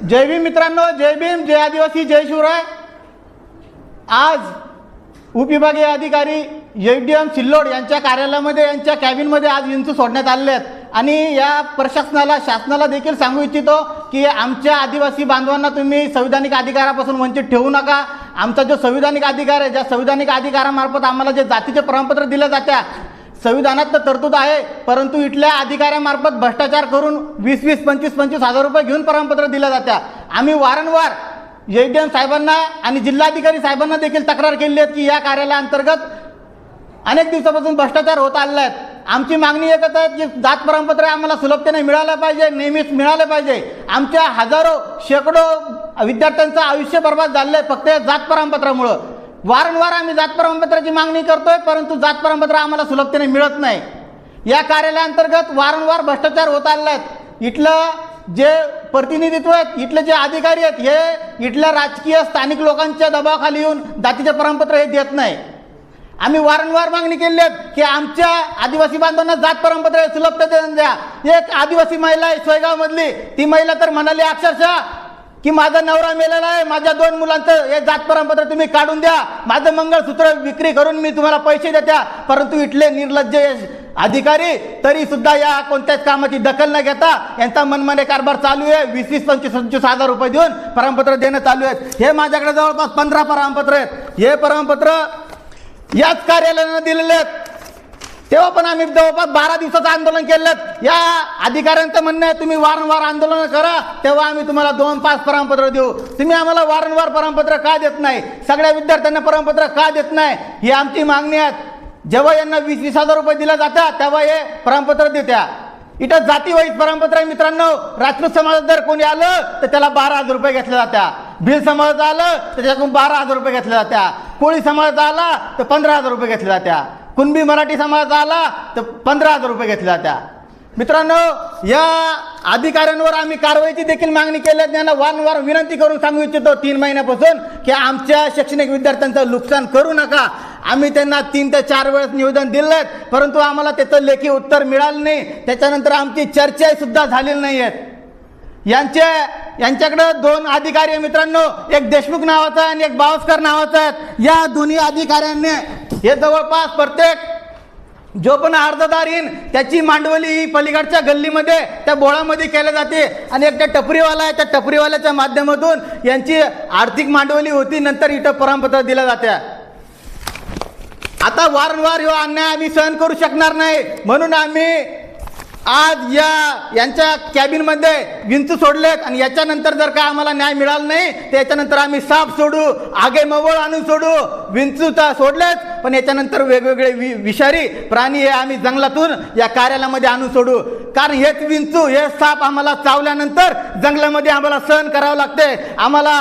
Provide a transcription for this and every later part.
जय भीम मित्रांनो जय भीम जय आदिवासी जय शिवराय. आज उपविभागीय अधिकारी डी एम सिल्लोड यांच्या कार्यालयामध्ये यांच्या कॅबिनमध्ये आज विंचू सोडण्यात आलेले आहेत. आणि या प्रशासनाला शासनाला देखील सांगू इच्छितो की आमच्या आदिवासी बांधवांना तुम्ही संविधानिक अधिकारापासून वंचित ठेवू नका. आमचा जो संविधानिक अधिकार आहे ज्या संविधानिक अधिकारामार्फत आम्हाला जे जातीचे प्रमाणपत्र दिलं जात्या संविधानात तर तरतूद आहे परंतु इथल्या अधिकाऱ्यामार्फत भ्रष्टाचार करून वीस वीस पंचवीस पंचवीस हजार रुपये घेऊन प्रमाणपत्र दिलं जात्या. आम्ही वारंवार एच डी एम साहेबांना आणि जिल्हाधिकारी साहेबांना देखील तक्रार केली आहे की या कार्यालयाअंतर्गत अनेक दिवसापासून भ्रष्टाचार होत आलेला आहेत आमची मागणी एकच आहे की जात प्रमाणपत्र आम्हाला सुलभतेने मिळालं पाहिजे नेहमीच मिळालं पाहिजे. आमच्या हजारो शेकडो विद्यार्थ्यांचं आयुष्य बर्बाद झालेलं आहे फक्त या जात प्रमाणपत्रामुळं. वारंवार आम्ही जात प्रमाणपत्राची मागणी करतोय परंतु जात प्रमाणपत्र आम्हाला सुलभतेने मिळत नाही. या कार्यालयाअंतर्गत वारंवार भ्रष्टाचार होत आलेला आहेत इथलं जे प्रतिनिधित्व आहेत इथले जे अधिकारी आहेत हे इथल्या राजकीय स्थानिक लोकांच्या दबावाखाली येऊन जातीचे प्रमाणपत्र हे देत नाही. आम्ही वारंवार मागणी केली आहेत की आमच्या आदिवासी बांधवांना जात परंपरा सुलभता द्या. एक आदिवासी महिला आहे सोयगावमधली. ती महिला तर म्हणाली अक्षरशः की माझा नवरा मेलेला आहे माझ्या दोन मुलांचं हे जात प्रमाणपत्र तुम्ही काढून द्या. माझं मंगळसूत्र विक्री करून मी तुम्हाला पैसे देत्या. परंतु इथले निर्लज्ज अधिकारी तरी सुद्धा या कोणत्याच कामाची दखल न घेता यांचा मनमाने कारभार चालू आहे. वीस वीस पंचवीस पंचवीस हजार रुपये देऊन प्रमाणपत्र देणं चालू आहेत. हे माझ्याकडे जवळपास पंधरा प्रमाणपत्र आहेत. हे प्रमाणपत्र याच कार्यालयानं दिलेले आहेत. तेव्हा पण आम्ही जवळपास बारा दिवसाचं आंदोलन केलं. या अधिकाऱ्यांचं म्हणणं आहे तुम्ही वारंवार आंदोलन करा तेव्हा आम्ही तुम्हाला दोन पाच प्रमाणपत्र देऊ. तुम्ही आम्हाला वारंवार प्रमाणपत्र का देत नाही? सगळ्या विद्यार्थ्यांना प्रमाणपत्र का देत नाही? ही आमची मागणी आहे. जेव्हा यांना वीस वीस हजार रुपये दिला जातात तेव्हा हे प्रमाणपत्र देत्या. इथं जाती परमपत्र आहे मित्रांनो. राजपूत समाजात जर कोणी आलं तर त्याला बारा हजार रुपये घेतल्या जात्या. भिल समाजात आलं तर त्याच्याकडून बारा हजार रुपये घेतल्या जात्या. कोळी समाजात आला तर पंधरा हजार रुपये घेतल्या जात्या. कुणबी मराठी समाज आला तर पंधरा हजार रुपये घेतल्या त्या मित्रांनो या अधिकाऱ्यांवर आम्ही कारवाईची देखील मागणी केली त्यांना वारंवार विनंती करून सांगू इच्छितो तीन महिन्यापासून की आमच्या शैक्षणिक विद्यार्थ्यांचं नुकसान करू नका. आम्ही त्यांना तीन ते चार वेळेस निवेदन दिलं परंतु आम्हाला त्याचं लेखी उत्तर मिळालं नाही. त्याच्यानंतर आमची चर्चासुद्धा झालेली नाही आहेत. यांचे यांच्याकडं दोन अधिकारी मित्रांनो एक देशमुख नावाचा आणि एक बावस्कर नावाचा आहे या दोन्ही अधिकाऱ्यांनी हे जवळपास प्रत्येक जो पण अर्जदार येईन त्याची मांडवली ही पलीकडच्या गल्लीमध्ये त्या बोळामध्ये केल्या जाते. आणि एक त्या टपरीवाला आहे त्या टपरीवाल्याच्या माध्यमातून यांची आर्थिक मांडवली होती नंतर इथं प्रमाणपत्र दिल्या जात्या आता वारंवार ह्यो अन्याय आम्ही सहन करू शकणार नाही. म्हणून आम्ही आज या यांच्या कॅबिनमध्ये विंचू सोडलेत आणि याच्यानंतर जर का आम्हाला न्याय मिळाला नाही तर याच्यानंतर आम्ही साप सोडू आगे मवळ आणून सोडू. विंचू तर सोडलेच पण याच्यानंतर वेगवेगळे वि विषारी प्राणी हे आम्ही जंगलातून या कार्यालयामध्ये आणून सोडू. कारण हेच विंचू हे साप आम्हाला चावल्यानंतर जंगलामध्ये आम्हाला सहन करावं लागते. आम्हाला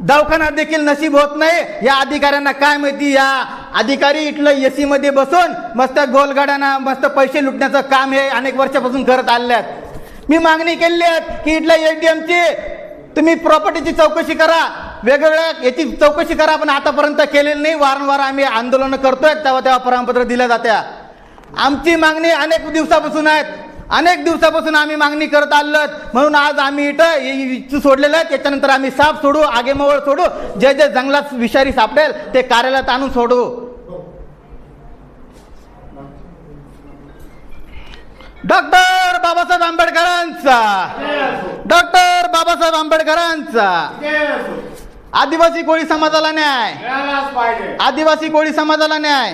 दवाखाना देखील नशीब होत नाही. या अधिकाऱ्यांना काय माहिती या अधिकारी इथलं एसी मध्ये बसून मस्त गोलगाड्यांना मस्त पैसे लुटण्याचं काम हे अनेक वर्षापासून करत आले आहेत. मी मागणी केली आहे की इथल्या एटीएमची तुम्ही प्रॉपर्टीची चौकशी करा. वेगवेगळ्या याची चौकशी करा पण आतापर्यंत केलेली नाही. वारंवार आम्ही आंदोलनं करतोय तेव्हा तेव्हा प्रमाणपत्र दिल्या जात्या. आमची मागणी अनेक दिवसापासून आहेत. अनेक दिवसापासून आम्ही मागणी करत आलो म्हणून आज आम्ही इथं इच्छू सोडलेलं आहे. त्याच्यानंतर आम्ही साप सोडू आगेमवळ सोडू जे जे जंगलात विषारी सापडेल ते कार्यालयात आणून सोडू. डॉक्टर बाबासाहेब आंबेडकरांचा. डॉक्टर बाबासाहेब आंबेडकरांचा. आदिवासी कोळी समाजाला न्याय. आदिवासी कोळी समाजाला न्याय.